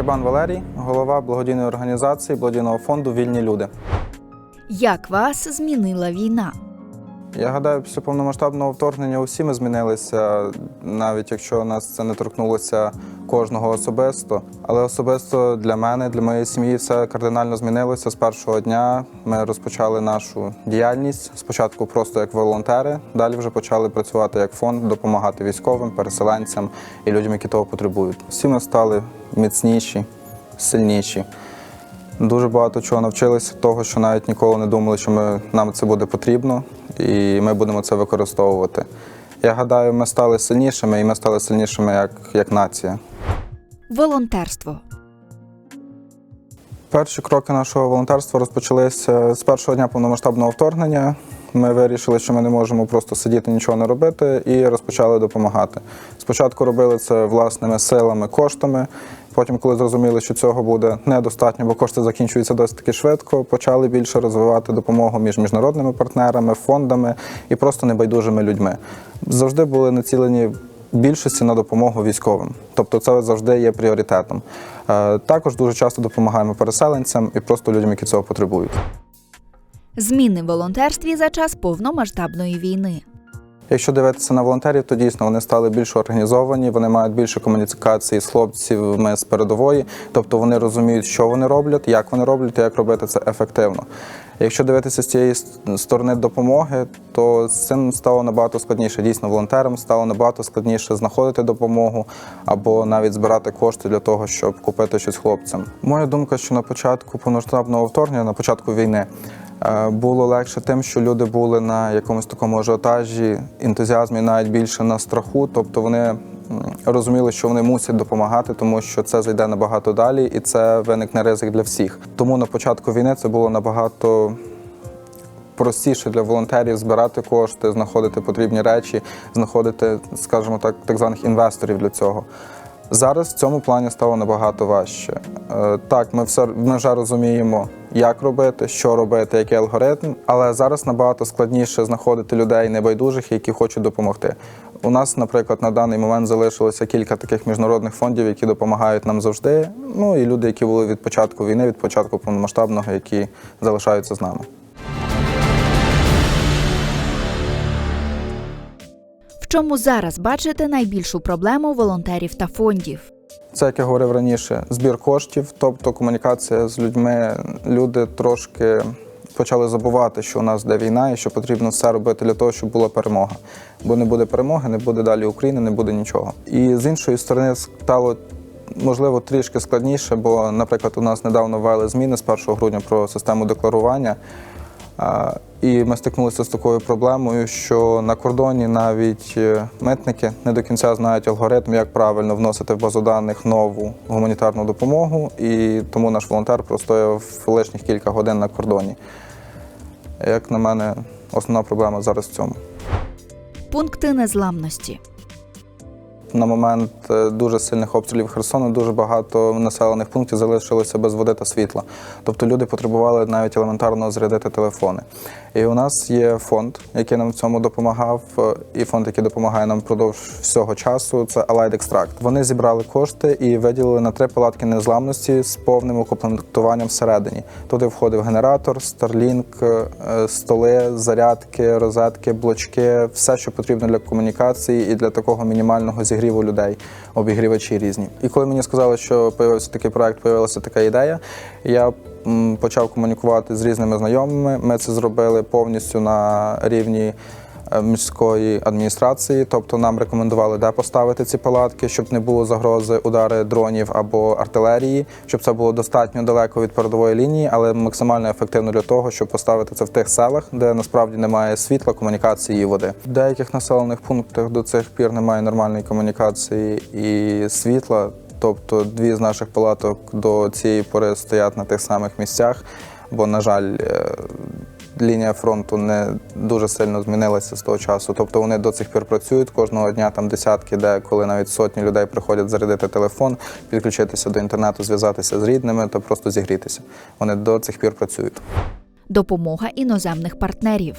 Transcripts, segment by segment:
Чабан Валерій, голова благодійної організації благодійного фонду Вільні люди. Як вас змінила війна? Я гадаю, після повномасштабного вторгнення усі ми змінилися, навіть якщо нас це не торкнулося кожного особисто. Але особисто для мене, для моєї сім'ї, все кардинально змінилося з першого дня. Ми розпочали нашу діяльність спочатку просто як волонтери, далі вже почали працювати як фонд, допомагати військовим, переселенцям і людям, які того потребують. Всі ми стали міцніші, сильніші. Дуже багато чого навчилися того, що навіть ніколи не думали, що ми, нам це буде потрібно, і ми будемо це використовувати. Я гадаю, ми стали сильнішими, і ми стали сильнішими як, як нація. Волонтерство. Перші кроки нашого волонтерства розпочалися з першого дня повномасштабного вторгнення. Ми вирішили, що ми не можемо просто сидіти, нічого не робити, і розпочали допомагати. Спочатку робили це власними силами, коштами. Потім, коли зрозуміли, що цього буде недостатньо, бо кошти закінчуються досить таки швидко, почали більше розвивати допомогу між міжнародними партнерами, фондами і просто небайдужими людьми. Завжди були націлені більшості на допомогу військовим. Тобто це завжди є пріоритетом. Е, Також дуже часто допомагаємо переселенцям і просто людям, які цього потребують. Зміни в волонтерстві за час повномасштабної війни. Якщо дивитися на волонтерів, то дійсно вони стали більш організовані, вони мають більше комунікації з хлопцями з передової, тобто вони розуміють, що вони роблять, як вони роблять і як робити це ефективно. Якщо дивитися з цієї сторони допомоги, то з цим стало набагато складніше. Дійсно, волонтерам стало набагато складніше знаходити допомогу або навіть збирати кошти для того, щоб купити щось хлопцям. Моя думка, що на початку повномасштабного вторгнення, на початку війни, е, було легше тим, що люди були на якомусь такому ажіотажі, ентузіазмі, навіть більше на страху. Тобто вони розуміли, що вони мусять допомагати, тому що це зайде набагато далі, і це виникне ризик для всіх. Тому на початку війни це було набагато простіше для волонтерів збирати кошти, знаходити потрібні речі, знаходити, скажімо так, так званих інвесторів для цього. Зараз в цьому плані стало набагато важче. Е, Так, ми все ми вже розуміємо, як робити, що робити, який алгоритм, але зараз набагато складніше знаходити людей небайдужих, які хочуть допомогти. У нас, наприклад, на даний момент залишилося кілька таких міжнародних фондів, які допомагають нам завжди. Ну і люди, які були від початку війни, від початку повномасштабного, які залишаються з нами. В чому зараз бачите найбільшу проблему волонтерів та фондів? Це, як я говорив раніше, збір коштів, тобто комунікація з людьми. Люди трошки почали забувати, що у нас йде війна і що потрібно все робити для того, щоб була перемога. Бо не буде перемоги, не буде далі України, не буде нічого. І з іншої сторони стало. Можливо, трішки складніше, бо, наприклад, у нас недавно ввели зміни з 1 грудня про систему декларування. І ми стикнулися з такою проблемою, що на кордоні навіть е, митники не до кінця знають алгоритм, як правильно вносити в базу даних нову гуманітарну допомогу, і тому наш волонтер простояв лишніх кілька годин на кордоні. Як на мене, основна проблема зараз в цьому. Пункти незламності. На момент е, дуже сильних обстрілів Херсону дуже багато населених пунктів залишилося без води та світла. Тобто люди потребували навіть елементарно зарядити телефони. І у нас є фонд, який нам в цьому допомагав, е, і фонд, який допомагає нам впродовж всього часу. Це Allied Extract. Вони зібрали кошти і виділили на три палатки незламності з повним укомплектуванням всередині. Туди входив генератор, Starlink, е, столи, зарядки, розетки, блочки, все, що потрібно для комунікації і для такого мінімального зігріву людей, обігрівачі різні. І коли мені сказали, що появився такий проект, появилася така ідея, я почав комунікувати з різними знайомими. Ми це зробили повністю на рівні міської адміністрації, тобто нам рекомендували, де поставити ці палатки, щоб не було загрози удари дронів або артилерії, щоб це було достатньо далеко від передової лінії, але максимально ефективно для того, щоб поставити це в тих селах, де насправді немає світла, комунікації і води. В деяких населених пунктах до цих пір немає нормальної комунікації і світла. Тобто дві з наших палаток до цієї пори стоять на тих самих місцях, бо, на жаль, е, лінія фронту не дуже сильно змінилася з того часу. Тобто вони до цих пір працюють кожного дня там десятки, де коли навіть сотні людей приходять зарядити телефон, підключитися до інтернету, зв'язатися з рідними та просто зігрітися. Вони до цих пір працюють. Допомога іноземних партнерів.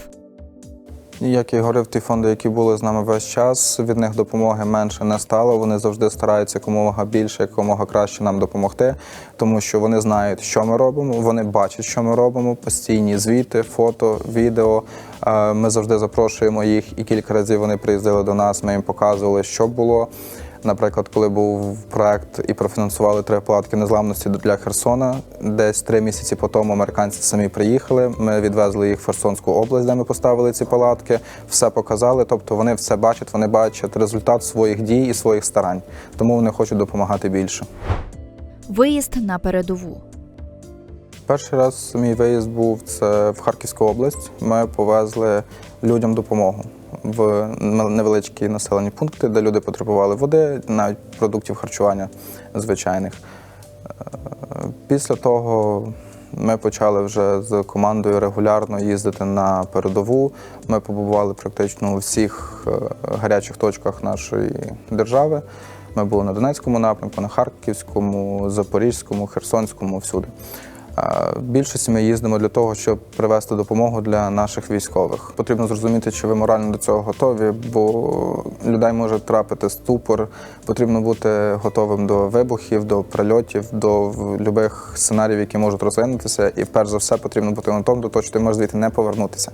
Як і говорив, ті фонди, які були з нами весь час, від них допомоги менше не стало. Вони завжди стараються якомога більше, якомога краще нам допомогти, тому що вони знають, що ми робимо. Вони бачать, що ми робимо. Постійні звіти, фото, відео. Е, Ми завжди запрошуємо їх, і кілька разів вони приїздили до нас. Ми їм показували, що було. Наприклад, коли був проект і профінансували три палатки незламності для Херсона, десь три місяці по тому американці самі приїхали. Ми відвезли їх в Херсонську область, де ми поставили ці палатки, все показали. Тобто вони все бачать, вони бачать результат своїх дій і своїх старань. Тому вони хочуть допомагати більше. Виїзд на передову. Перший раз мій виїзд був це в Харківську область. Ми повезли людям допомогу в невеличкі населені пункти, де люди потребували води, навіть продуктів харчування звичайних. Е, Після того ми почали вже з командою регулярно їздити на передову. Ми побували практично у всіх е, гарячих точках нашої держави. Ми були на Донецькому напрямку, на Харківському, Запорізькому, Херсонському, всюди. Більшості ми їздимо для того, щоб привезти допомогу для наших військових. Потрібно зрозуміти, чи ви морально до цього готові, бо людей може трапити ступор. Потрібно бути готовим до вибухів, до прильотів, до будь-яких сценаріїв, які можуть розвинутися. І перш за все потрібно бути готовим до того, що ти можеш звідти не повернутися.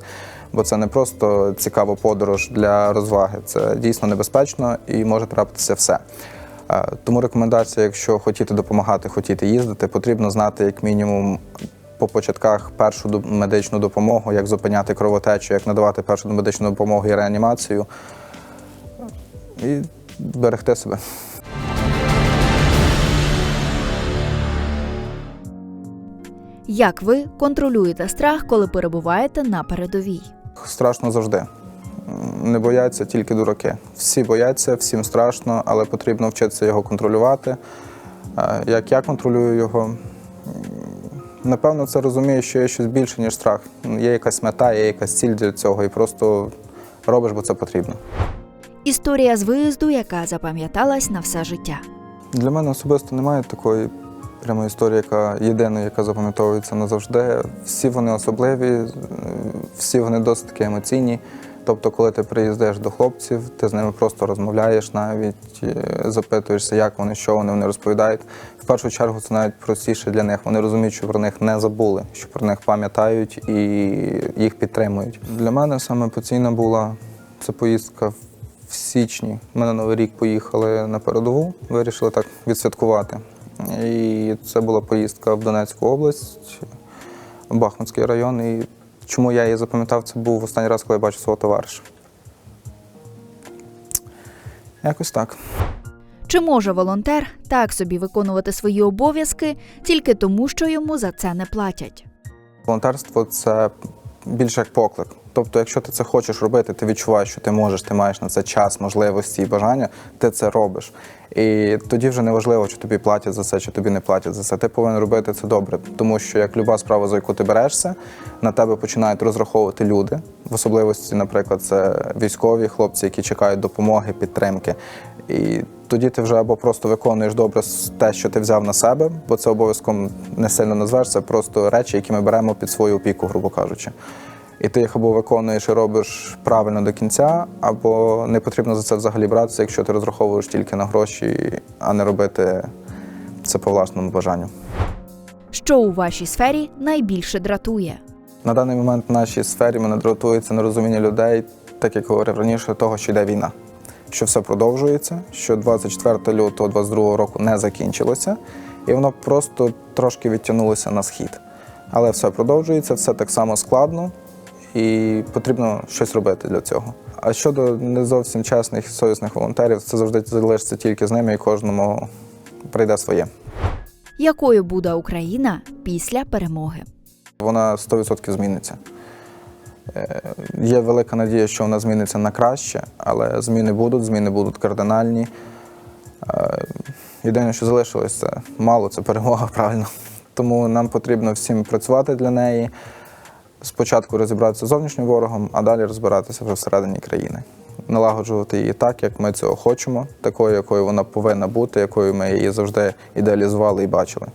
Бо це не просто цікава подорож для розваги, це дійсно небезпечно і може трапитися все. Тому рекомендація, якщо хотіти допомагати, хотіти їздити, потрібно знати як мінімум по початках першу медичну допомогу, як зупиняти кровотечу, як надавати першу медичну допомогу і реанімацію. І берегти себе. Як ви контролюєте страх, коли перебуваєте на передовій? Страшно завжди. Не бояться тільки дураки. Всі бояться, всім страшно, але потрібно вчитися його контролювати. Е, Як я контролюю його? Напевно, це розумію, що є щось більше, ніж страх. Є якась мета, є якась ціль для цього, і просто робиш, бо це потрібно. Історія з виїзду, яка запам'яталась на все життя. Для мене особисто немає такої прямої історії, яка єдиної, яка запам'ятовується назавжди. Всі вони особливі, всі вони досить таки емоційні. Тобто, коли ти приїздиш до хлопців, ти з ними просто розмовляєш, навіть е, запитуєшся, як вони, що вони, вони розповідають. В першу чергу це навіть простіше для них. Вони розуміють, що про них не забули, що про них пам'ятають і їх підтримують. Для мене саме емоційна була це поїздка в січні. Ми на Новий рік поїхали на передову, вирішили так відсвяткувати. І це була поїздка в Донецьку область, Бахмутський район. І чому я її запам'ятав, це був останній раз, коли я бачив свого товариша. Якось так. Чи може волонтер так собі виконувати свої обов'язки тільки тому, що йому за це не платять? Волонтерство це більше як поклик. Тобто, якщо ти це хочеш робити, ти відчуваєш, що ти можеш, ти маєш на це час, можливості і бажання, ти це робиш. І тоді вже не важливо, чи тобі платять за це, чи тобі не платять за це. Ти повинен робити це добре. Тому що як люба справа, за яку ти берешся, на тебе починають розраховувати люди. В особливості, наприклад, це військові хлопці, які чекають допомоги, підтримки. І тоді ти вже або просто виконуєш добре те, що ти взяв на себе, бо це обов'язком не сильно назвеш, це просто речі, які ми беремо під свою опіку, грубо кажучи. І ти їх або виконуєш і робиш правильно до кінця, або не потрібно за це взагалі братися, якщо ти розраховуєш тільки на гроші, а не робити це по власному бажанню. Що у вашій сфері найбільше дратує? На даний момент в нашій сфері мене дратується нерозуміння людей, так як говорив раніше, того, що йде війна. Що все продовжується, що 24 лютого 22 року не закінчилося, і воно просто трошки відтягнулося на схід. Але все продовжується, все так само складно, і потрібно щось робити для цього. А щодо не зовсім чесних і совісних волонтерів, це завжди залишиться тільки з ними, і кожному прийде своє. Якою буде Україна після перемоги? Вона 100% зміниться. Е, Є велика надія, що вона зміниться на краще, але зміни будуть, зміни будуть кардинальні. Е, Єдине, що залишилось, це мало, це перемога, правильно. Тому нам потрібно всім працювати для неї. Спочатку розібратися з зовнішнім ворогом, а далі розбиратися всередині країни. Налагоджувати її так, як ми цього хочемо, такою, якою вона повинна бути, якою ми її завжди ідеалізували і бачили.